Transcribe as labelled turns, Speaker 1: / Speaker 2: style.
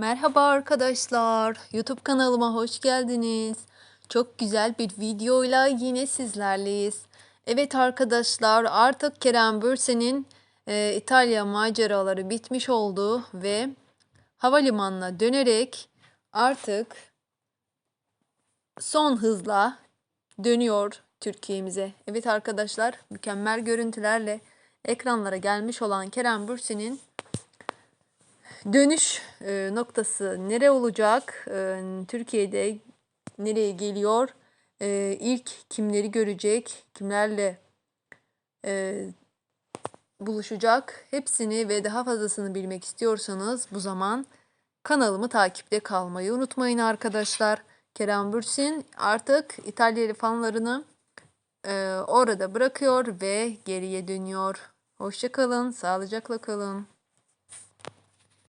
Speaker 1: Merhaba arkadaşlar. YouTube kanalıma hoş geldiniz. Çok güzel bir videoyla yine sizlerleyiz. Evet arkadaşlar artık Kerem Bürsin'in e, İtalya maceraları bitmiş oldu ve havalimanına dönerek artık son hızla dönüyor Türkiye'mize. Evet arkadaşlar mükemmel görüntülerle ekranlara gelmiş olan Kerem Bürsin'in dönüş e, noktası nere olacak? E, Türkiye'de nereye geliyor? E, ilk kimleri görecek? Kimlerle buluşacak? Hepsini ve daha fazlasını bilmek istiyorsanız bu zaman kanalımı takipte kalmayı unutmayın arkadaşlar. Kerem Bürsin artık İtalyalı fanlarını orada bırakıyor ve geriye dönüyor. Hoşçakalın, sağlıcakla kalın.